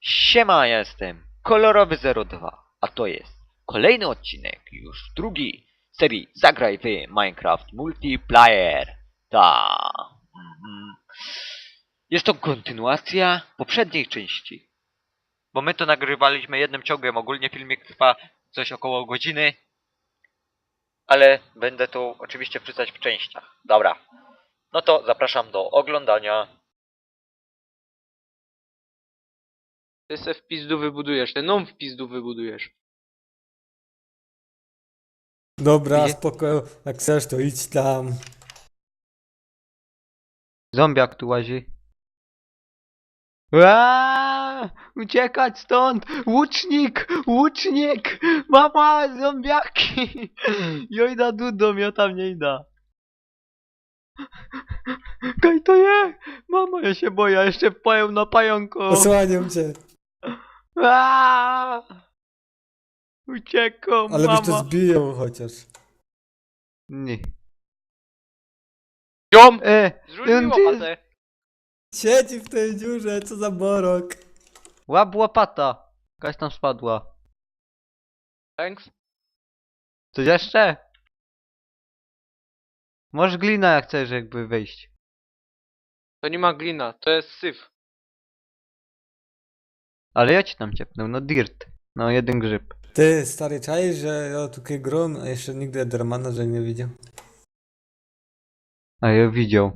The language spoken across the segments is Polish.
Siema, ja jestem Kolorowy 02, a to jest kolejny odcinek, już drugi serii Zagraj w Minecraft Multiplayer. Ta. Mhm. Jest to kontynuacja poprzedniej części. Bo my to nagrywaliśmy jednym ciągiem, ogólnie filmik trwa coś około godziny. Ale będę to oczywiście wrzucać w częściach. Dobra. No to zapraszam do oglądania. Ty se w pizdu wybudujesz, ten nom w pizdu wybudujesz. Dobra, Idzie- spoko, jak chcesz to idź tam. Zombiak tu łazi. Aaaa! Uciekać stąd! Łucznik! Łucznik! Mama, zombiaki! Jojda dudą, ja tam nie idę. Kaj to je? Mama, ja się boję, jeszcze pojem na pająku. Osłaniam cię. Aaaa! Uciekam, Ale byś mama. to zbiją chociaż. Nie. Ziom! E, Zrzuć mi ty- łopatę. Siedzi w tej dziurze, co za borok. łap łopata. Jakaś tam spadła. Thanks. Coś jeszcze? Możesz glina jak chcesz jakby wejść. To nie ma glina, to jest syf. Ale ja ci tam ciepnę, no dirt. No jeden grzyb. Ty, stary czaj, że ja tu gron, a jeszcze nigdy Edermana, że nie widział. A ja widział.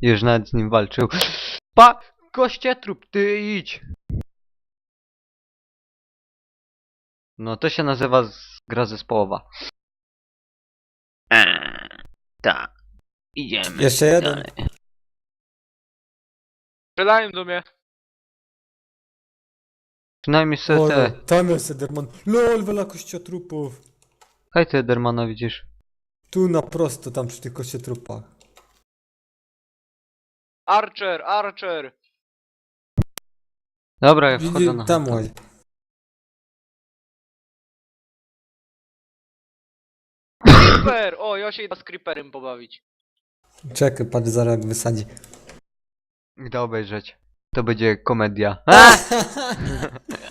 Już nawet z nim walczył. Pa! Kościetrup, ty idź! No to się nazywa z... gra zespołowa. Eee, tak. Idziemy. Jeszcze jeden. Strzelają do mnie. Przynajmniej sobie te... tam jest Ederman. LOL, wela kościotrupów. Hej ty Edermana widzisz. Tu na prosto, tam przy tych kościotrupach. Archer, Archer. Dobra, ja wchodzę na... tam łaź. Creeper! O, ja się idę z Creeperem pobawić. Czekaj, patrz zaraz jak wysadzi. Idę obejrzeć. To będzie komedia.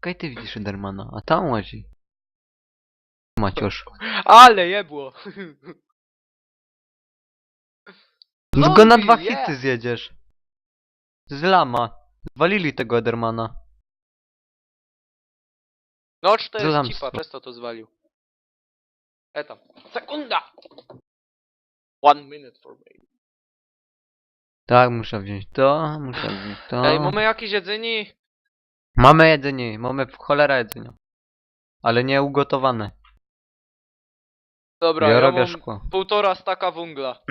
Kaj ty widzisz Endermana, a tam łazi. Maciusz. Ale jebło. No go na Zombie, dwa hity zjedziesz. Z lama. Walili tego Endermana. No, to jest Zlamstwo. cipa, przez to to zwalił. E tam. Sekunda! One minute for me. Tak, muszę wziąć to, muszę wziąć to. Ej, mamy jakieś jedzenie? Mamy jedzenie, mamy w cholera jedzenia. Ale nie ugotowane. Dobra, ja, ja, robię mam szkło. półtora staka węgla.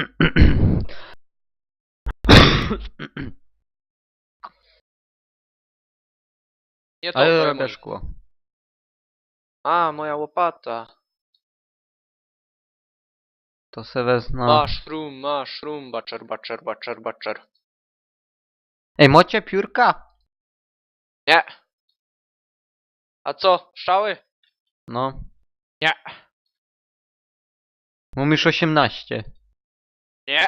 Nie to, A ja robię szkło. A, moja łopata. To se wezmę. Mushroom, mushroom, baczer, baczer, baczer, baczer. Ej, mocie piórka? Nie. A co, strzały? No. Nie. Już 18. Nie,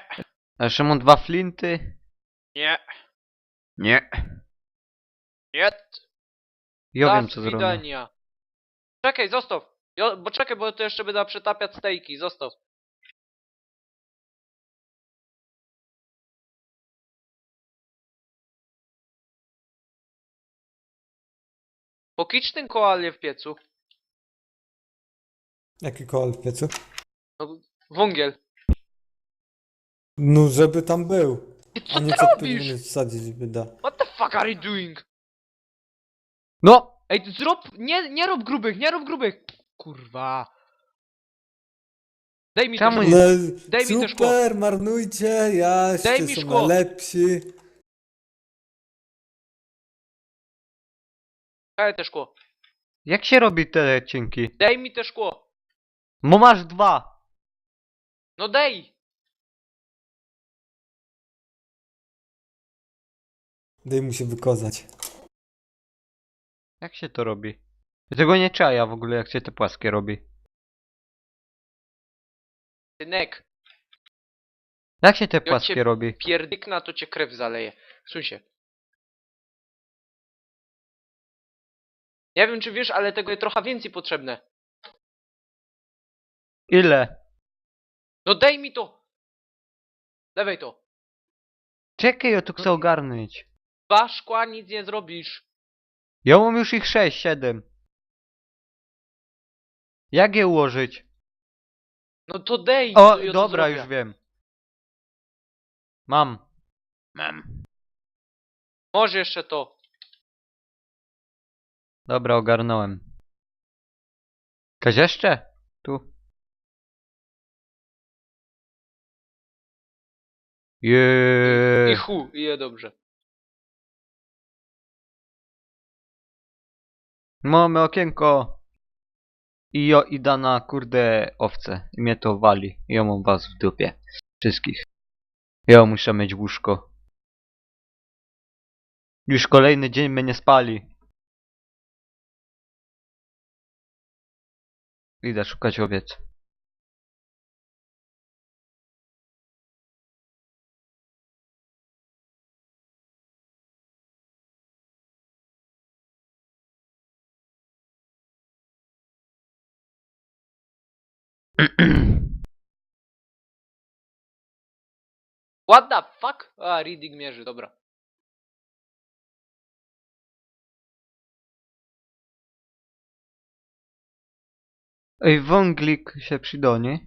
A mam dwa flinty. nie, Nie. nie. Ja wiem co zrobię. Czekaj, zostaw. Jo, bo czekaj, bo to jeszcze będę przetapiać stejki, zostaw. Pokicz ten koalie w piecu. Jaki koal w piecu? No, wągiel. No, żeby tam był. I A co nie ty co robisz? wsadzić by da. What the fuck are you doing? No! Ej, zrób, nie, nie rób grubych, nie rób grubych. Kurwa. Daj mi to Czemu szkło. nie? No, Daj mi te szkło. super, marnujcie, ja Daj mi szkło. najlepsi. Daj te szkło. Jak się robi te cienki? Daj mi te szkło. Bo masz dwa. No daj. Daj mu się wykozać. Jak się to robi? Ja tego nie czaja w ogóle jak się te płaskie robi. Synek, Jak się te płaskie cię robi? pierdykna to cię krew zaleje. Suń Nie wiem czy wiesz, ale tego jest trochę więcej potrzebne. Ile? No daj mi to! Dawaj to. Czekaj, ja tu chcę ogarnąć. Dwa szkła nic nie zrobisz. Ja mam już ich sześć, siedem. Jak je ułożyć? No to dej! O, to ja to dobra, zrobię. już wiem. Mam. Mam. Może jeszcze to. Dobra, ogarnąłem. Kaś jeszcze? Tu. I Jeee. hu, i je dobrze. Mamy okienko. I jo ida na kurde owce. I mnie to wali. Ja mam was w dupie. Wszystkich. Ja muszę mieć łóżko. Już kolejny dzień mnie nie spali. Idę szukać owiec. What the fuck? A, reading mierzy, dobra. Ej, wąglik się przyda, nie?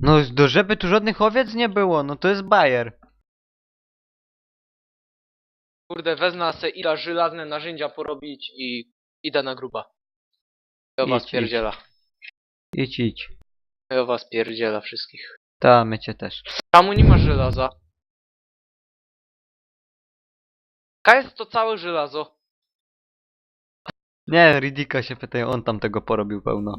No, do żeby tu żadnych owiec nie było, no to jest bajer. Kurde, wezmę se ila żelazne narzędzia porobić i idę na gruba. Ja was Idź, idź. pierdziela. Idź, idź. Ja was pierdziela wszystkich. Ta, my cię też. Czemu nie masz żelaza? Ka jest to całe żelazo. Nie, Ridika się pytają, on tam tego porobił pełno.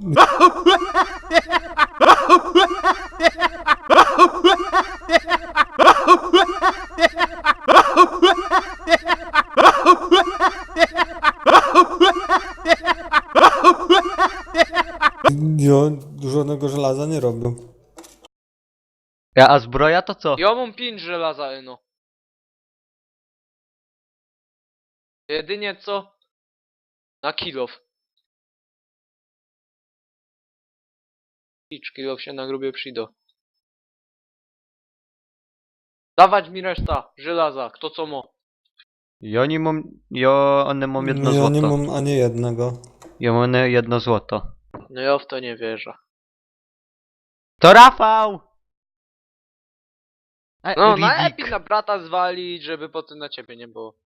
Ja żadnego żelaza nie robił. Ja, a zbroja to co? Ja mam pięć żelaza, eno. Jedynie co? Na kilof. Idź, kilof się na grubie przyjdą. Dawać mi reszta żelaza, kto co ma. Ja nie mam, ja one mam jedno ja złoto. nie mam ani jednego. Ja mam one jedno złoto. No ja w to nie wierzę. To Rafał! E, No, najlepiej na brata zwalić, żeby potem na ciebie nie było.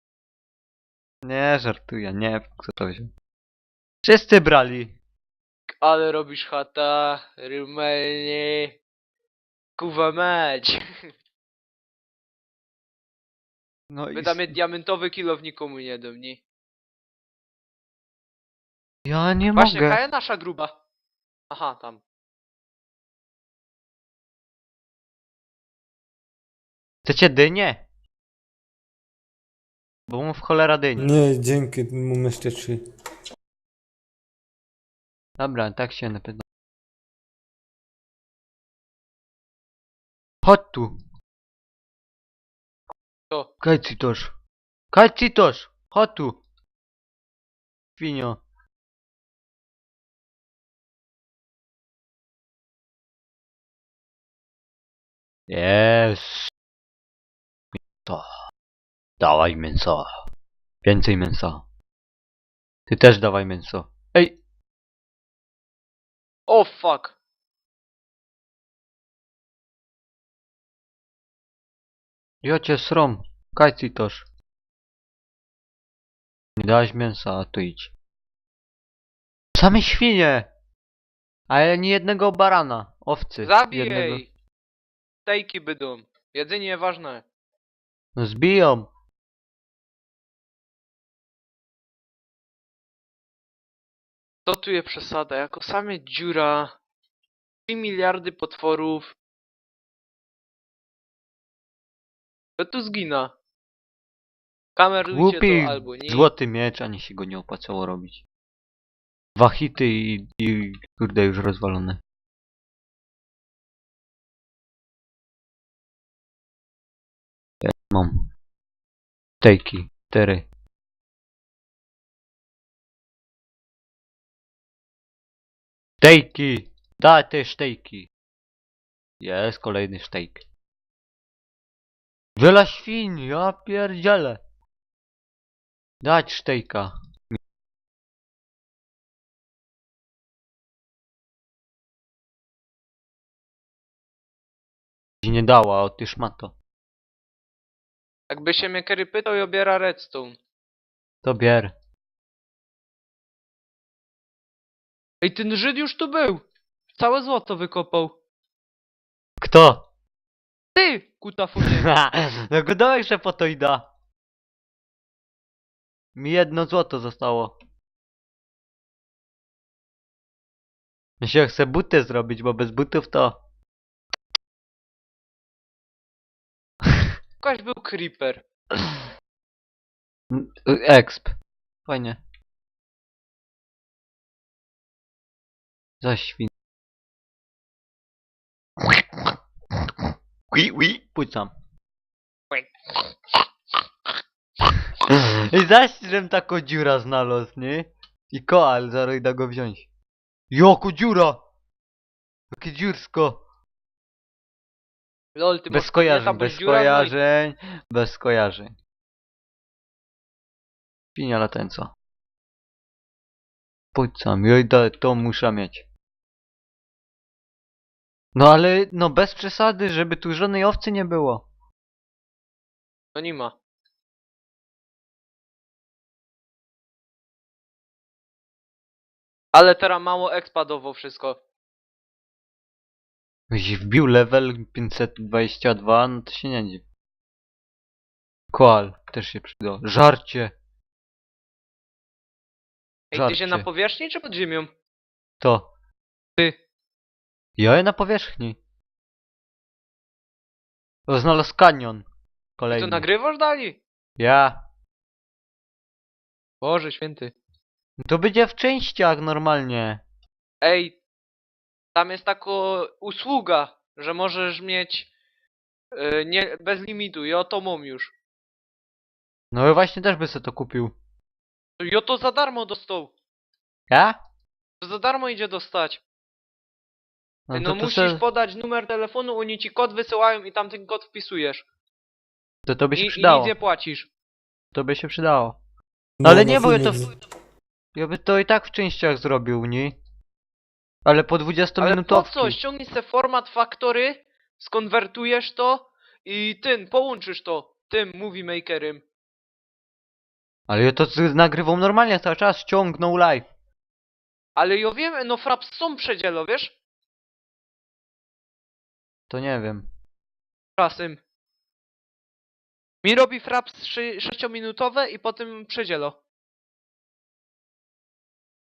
Nie, żartuję, nie kto to wziął. Wszyscy brali. Ale robisz chata, rymelnie. Kuwa mać. No i... Wydamy diamentowy kilow nikomu nie dam, nie? Ja nie Właśnie, mogę. jest nasza gruba? Aha, tam. Chcecie dynię? Bo mu w cholera dyni. Nie, dzięki, mam jeszcze trzy. Dobra, tak się napytam. Chodź tu. To. Kajcitosz. Kajcitosz! Chodź tu. Świnio. Jest. Mięso. Dawaj mięso. Więcej mięsa. Ty też dawaj mięso. Ej, O fuck. ja cię srom. Kajcitosz. Nie dałeś mięsa, a tu idź. Same świnie! Ale nie jednego barana. Owcy. Zabij jednego. jej. Stejki bydą. Jedzenie ważne. No zbiją. To tu jest przesada. Jako same dziura. 3 miliardy potworów. To tu zgina. Kamerujcie Głupi to albo nie. złoty miecz, ani się go nie opłacało robić. Dwa hity i, i kurde już rozwalone. Ja mam. Tejki, tery. Sztejki! Daj te sztejki! Jest kolejny sztejk. Wiele świn, ja pierdzielę. Dać sztejka. Nie dała, otyż ma to. Jakby się mnie Kerry pytał i obiera redstone. To bier. Ej, ten Żyd już tu był! Całe złoto wykopał. Kto? Ty, kutafunie! no gadałeś, że po to i da. Mi jedno złoto zostało. Ja się chcę buty zrobić, bo bez butów to... Jakaś był creeper. Exp. Fajnie. Za świn. Ui, ui, pucam. I zaś, żem taką dziura znalazł, nie? I koal, zaraz idę go wziąć. Joko dziura! Jakie dziursko! Lol, ty Bez skojarzeń, kobieta, bez no skojarzeń, bez skojarzeń. Pinia latęca. Pucam, joj, da- to muszę mieć. No ale, no bez przesady, żeby tu żadnej owcy nie było. No nie ma. Ale teraz mało expadowo wszystko. Jeśli wbił level 522, no to się nie dziw. Koal też się przydał. Żarcie! Ej, ty się na powierzchni czy pod ziemią? To. Ty. Ja na powierzchni. O, znalazł kanion. Ty Kolejny. to nagrywasz dalej? Ja. Boże święty. To będzie w częściach normalnie. Ej, tam jest taka usługa, że możesz mieć y, nie, bez limitu. Ja to mam już. No ja właśnie też by sobie to kupił. Ja to za darmo dostał. Ja? To za darmo idzie dostać. No, No, to, musisz to, se, podać numer telefonu, oni ci kod wysyłają i tam ten kod wpisujesz. to, to by I, się I przydało. nic nie płacisz. To by się przydało. No, ale nie, bo ja to, w, ja by to i tak w częściach zrobił, nie? Ale po 20 Ale po minutowki. co? Ściągnij sobie format faktory, skonwertujesz to i tym, połączysz to tym movie makerem. Ale ja to z- nagrywam normalnie cały czas, ściągnął live. Ale ja wiem, no fraps są przedzielo, wiesz? To nie wiem. Czasem. Mi robi fraps 6-minutowe i potem przedzielo.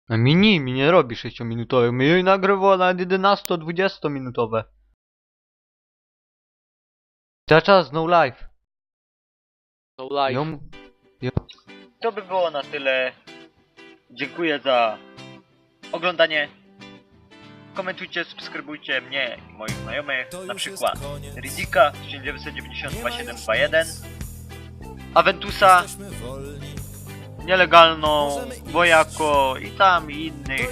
A mi nie, mi nie robi 6 minutowych. Mi jej nagrywa nawet 11-20 minutowe. Cały czas no live. No. Ją... ją... To by było na tyle. Dziękuję za oglądanie. Komentujcie, subskrybujcie mnie i moich znajomych, na przykład Rizika 1992-721, Aventusa, nielegalną, Wojako i tam i innych,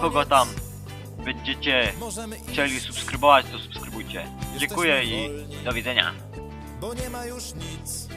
kogo tam będziecie chcieli subskrybować, to subskrybujcie. Dziękuję i do widzenia. bo nie ma już nic